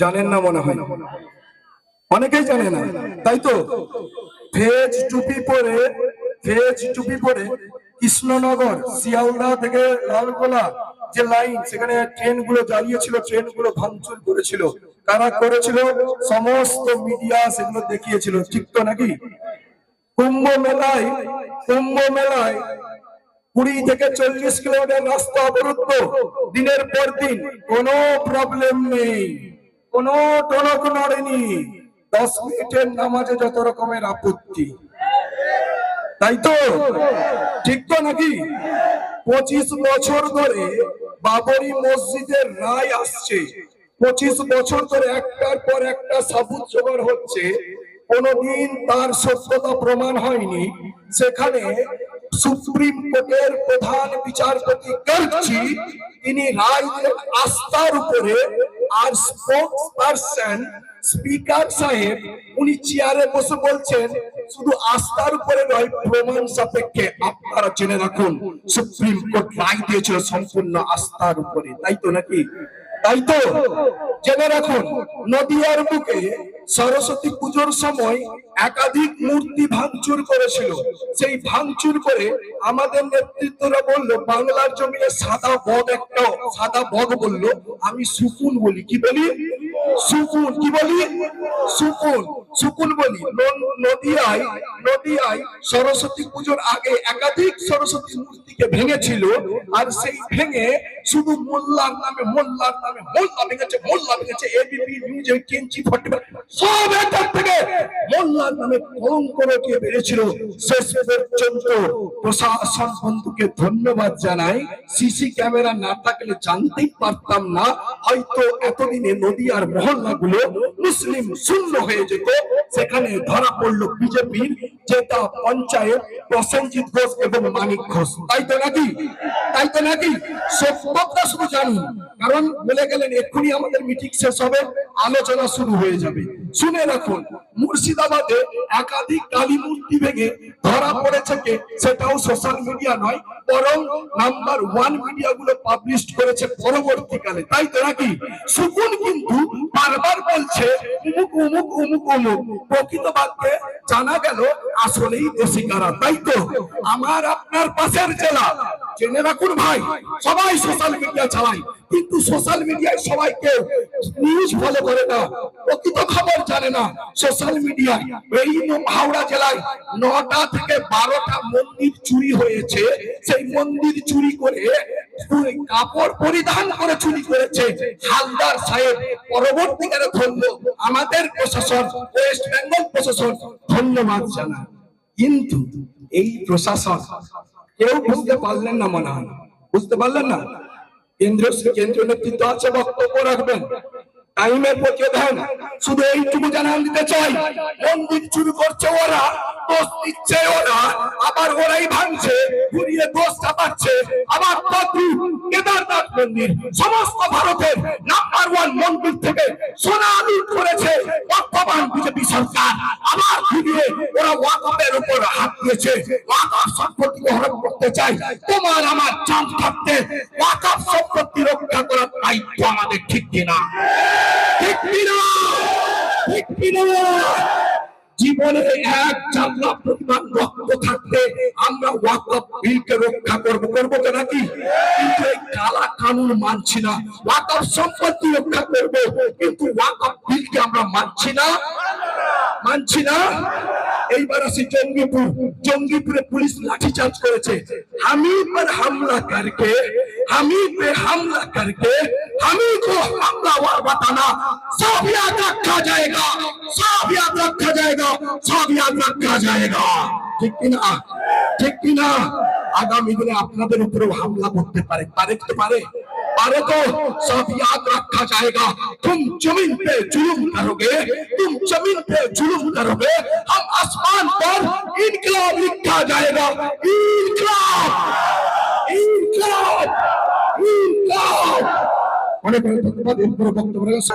জানেন না মনে হয়। অনেকেই জানে না। তাই তো? ভেজ টুপি পরে ভেজ টুপি পরে কৃষ্ণনগর, শিয়ালদা থেকে লালগোলা যে লাইন, সেখানে ট্রেনগুলো জ্বালিয়েছিল ট্রেনগুলো ভাঙচুর করেছিল। কারা করেছিল? সমস্ত মিডিয়া সেগুলো দেখিয়েছিল। ঠিক তো নাকি? কুম্ভ মেলায় কুম্ভ মেলায় কুড়ি থেকে চল্লিশ কিলোমিটার রাস্তা অবরুদ্ধ। দিনের পর দিন কোনো প্রবলেম নেই। কোনো টনক নড়েনি। দশ মিনিটের নামাজে যত রকমের আপত্তি। তাই তো? ঠিক তো নাকি? পঁচিশ বছর ধরে বাবরি মসজিদের রায় আসছে। পঁচিশ বছর ধরে একটার পর একটা সাবুত জোগাড় হচ্ছে। কোনদিন তার সত্যতা প্রমাণ হয়নি। সেখানে সুপ্রিম কোর্টের প্রধান বিচারপতি করছি তিনি রায় আস্থার উপরে আর স্পোর্টস পার্সন স্পিকার সাহেব, উনি চেয়ারে বসে বলছেন, শুধু আস্থার উপরে নয়, প্রমাণ সাপেক্ষে আপনারা জেনে রাখুন সুপ্রিম কোর্ট রায় দিয়েছিল সম্পূর্ণ আস্থার উপরে, তাই তো নাকি? তাই তো জেনে রাখুন, নদীয়ার বুকে সরস্বতী পুজোর সময় একাধিক মূর্তি ভাঙচুর করেছিল। সেই ভাঙচুর করে আমাদের নেতৃত্বরা বলল, বাংলার জমিনে সাদা বদ একটা, সাদা বদ বলল, আমি সুকুন বলি। কি বলি? সুকুন কি বলি? সুকুন সুকুন বলি। নদিয়ায় নদিয়ায় সরস্বতী পুজোর আগে একাধিক সরস্বতী মূর্তিকে ভেঙেছিল, আর সেই ভেঙে শুধু মোল্লার নামে মোল্লার নামে, মোল্লা ভেঙেছে মোল্লা ভেঙেছে এবিপি নিউজ কেঞ্চি ফর্টি সব একটার থেকে মোল্লার নামে কলঙ্ক রটিয়ে বেড়েছিল। শেষ পর্যন্ত প্রশাসন বন্ধুকে ধন্যবাদ জানাই। সিসি ক্যামেরা না থাকলে জানতেই পারতাম না, হয়তো এতদিনে নদীয়ার মহল্লাগুলো মুসলিম শূন্য হয়ে যেত। সেখানে ধরা পড়ল বিজেপির যেটা পঞ্চায়েত, প্রসেনজিৎ ঘোষ এবং মানিক ঘোষ। তাই তো নাকি? তাই তো নাকি? সব কথা শুধু জানি কারণ বলে গেলেন, এক্ষুনি আমাদের মিটিং শেষ হবে। আলোচনা শুরু হয়ে যাবে। শুনে রাখুন, মুর্শিদাবাদে একাধিক কালী মূর্তি ভেঙে ধরা পড়েছে কে সেটাও সোশ্যাল মিডিয়া নয়, বরং নাম্বার ওয়ান মিডিয়া গুলো পাবলিশ করেছে পরবর্তীকালে। তাই তো নাকি? সুকুন কিন্তু বারবার বলছে, উমুক উমুক উমুক উমুক। প্রকৃত বাক্যে জানা গেল, আসলেই দেশি কারা। তাই তো? আমার আপনার পাশের জেলা জেনে রাখুন ভাই, সবাই সোশ্যাল মিডিয়া চালায় কিন্তু সোশ্যাল মিডিয়ায় নিউজ ফলো করে না প্রকৃত খবর জানে না। সোশ্যাল এই হাওড়া জেলায় নটা থেকে বারোটা মন্দির চুরি হয়েছে, সেই মন্দির চুরি করে কাপড় পরিধান করে চুরি করেছে হালদার সাহেব। পরবর্তীকালে ধরলো আমাদের প্রশাসন ওয়েস্ট বেঙ্গল প্রশাসন, ধন্যবাদ জানায় কিন্তু এই প্রশাসন কেউ বুঝতে পারলেন না মনে হয় বুঝতে পারলেন না? কেন্দ্রীয় কেন্দ্রীয় নেতৃত্ব আছে, বক্তব্য রাখবেন। টাইমের প্রতি দেন শুধু এইটুকু জানান দিতে চাই। মন্দির চুরি করছে ওরা, দোষ দিচ্ছে ওরা, আবার ওরাই ভাঙছে, ঘুরিয়ে দোষ চাপাচ্ছে আবার বদ্রী কেদারনাথ মন্দির, সমস্ত ভারতের নাম্বার ওয়ান মন্দির থেকে সোনা লুট করেছে বর্তমান বিজেপি সরকার। আবার ঘুরিয়ে ওরা ওয়াকফের উপর হাত দিয়েছে। ওয়াকফ সম্পত্তিকে হরণ করতে চাই। তোমার আমার চাঁদ থাকতে ওয়াকফ সম্পত্তি রক্ষা করার দায়িত্ব আমাদের ঠিক কিনা? ঠিক কিনা? ঠিক কিনা? রক্ষা কিন্তু আমরা মানছি না? মানছি না? এইবার আসি জঙ্গিপুর। জঙ্গিপুরে পুলিশ লাঠিচার্জ করেছে। হামিদ হামলাকারীকে हमी पे हमला करके हमी को हमलावर बताना सब याद रखा जाएगा सब याद रखा जाएगा सब याद रखा जाएगा ঠিক কিনা ঠিক কিনা আগামী দিনে আপনাদের উপরেও হামলা করতে পারে পারে কি পারে पारे तो सब याद रखा जाएगा तुम जमीन पे जुलूम करोगे तुम जमीन पे जुलूम करोगे हम आसमान पर इनकलाब लिखा जाएगा অনেক অনেক ধন্যবাদ এরপরে বক্তব্য রাখা